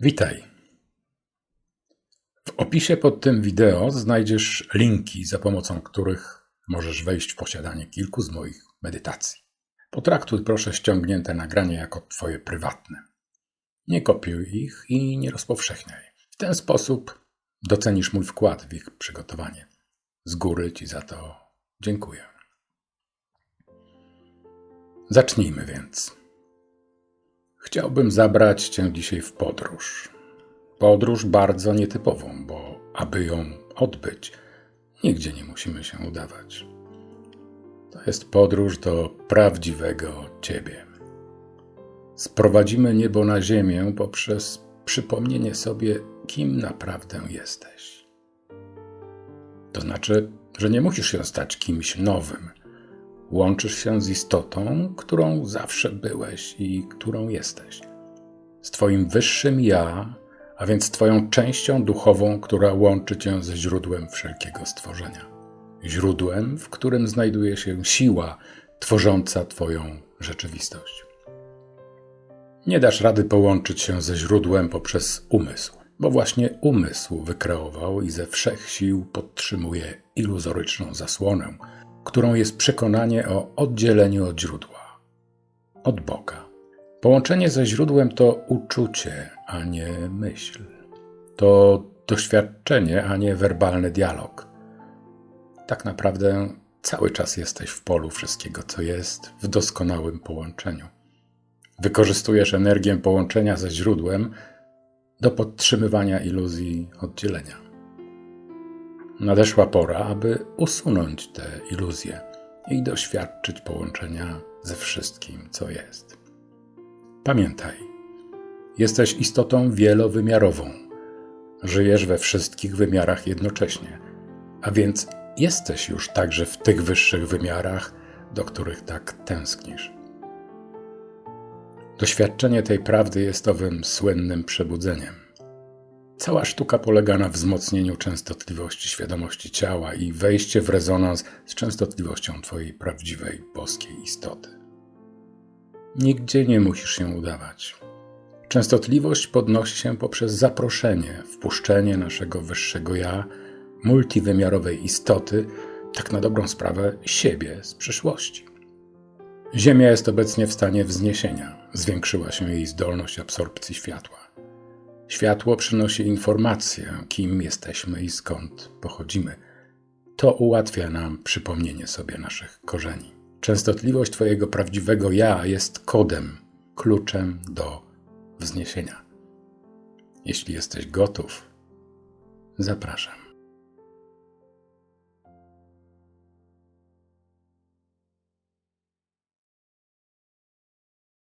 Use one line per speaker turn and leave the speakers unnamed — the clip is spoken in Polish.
Witaj. W opisie pod tym wideo znajdziesz linki, za pomocą których możesz wejść w posiadanie kilku z moich medytacji. Potraktuj proszę ściągnięte nagranie jako Twoje prywatne. Nie kopiuj ich i nie rozpowszechniaj. W ten sposób docenisz mój wkład w ich przygotowanie. Z góry Ci za to dziękuję. Zacznijmy więc. Chciałbym zabrać Cię dzisiaj w podróż. Podróż bardzo nietypową, bo aby ją odbyć, nigdzie nie musimy się udawać. To jest podróż do prawdziwego Ciebie. Sprowadzimy niebo na ziemię poprzez przypomnienie sobie, kim naprawdę jesteś. To znaczy, że nie musisz się stać kimś nowym. Łączysz się z istotą, którą zawsze byłeś i którą jesteś. Z Twoim wyższym ja, a więc Twoją częścią duchową, która łączy Cię ze źródłem wszelkiego stworzenia. Źródłem, w którym znajduje się siła tworząca Twoją rzeczywistość. Nie dasz rady połączyć się ze źródłem poprzez umysł, bo właśnie umysł wykreował i ze wszech sił podtrzymuje iluzoryczną zasłonę, którą jest przekonanie o oddzieleniu od źródła, od Boga. Połączenie ze źródłem to uczucie, a nie myśl. To doświadczenie, a nie werbalny dialog. Tak naprawdę cały czas jesteś w polu wszystkiego, co jest, w doskonałym połączeniu. Wykorzystujesz energię połączenia ze źródłem do podtrzymywania iluzji oddzielenia. Nadeszła pora, aby usunąć te iluzje i doświadczyć połączenia ze wszystkim, co jest. Pamiętaj, jesteś istotą wielowymiarową. Żyjesz we wszystkich wymiarach jednocześnie, a więc jesteś już także w tych wyższych wymiarach, do których tak tęsknisz. Doświadczenie tej prawdy jest owym słynnym przebudzeniem. Cała sztuka polega na wzmocnieniu częstotliwości świadomości ciała i wejście w rezonans z częstotliwością Twojej prawdziwej boskiej istoty. Nigdzie nie musisz się udawać. Częstotliwość podnosi się poprzez zaproszenie, wpuszczenie naszego wyższego ja, multiwymiarowej istoty, tak na dobrą sprawę siebie z przyszłości. Ziemia jest obecnie w stanie wzniesienia, zwiększyła się jej zdolność absorpcji światła. Światło przynosi informację, kim jesteśmy i skąd pochodzimy. To ułatwia nam przypomnienie sobie naszych korzeni. Częstotliwość Twojego prawdziwego ja jest kodem, kluczem do wzniesienia. Jeśli jesteś gotów, zapraszam.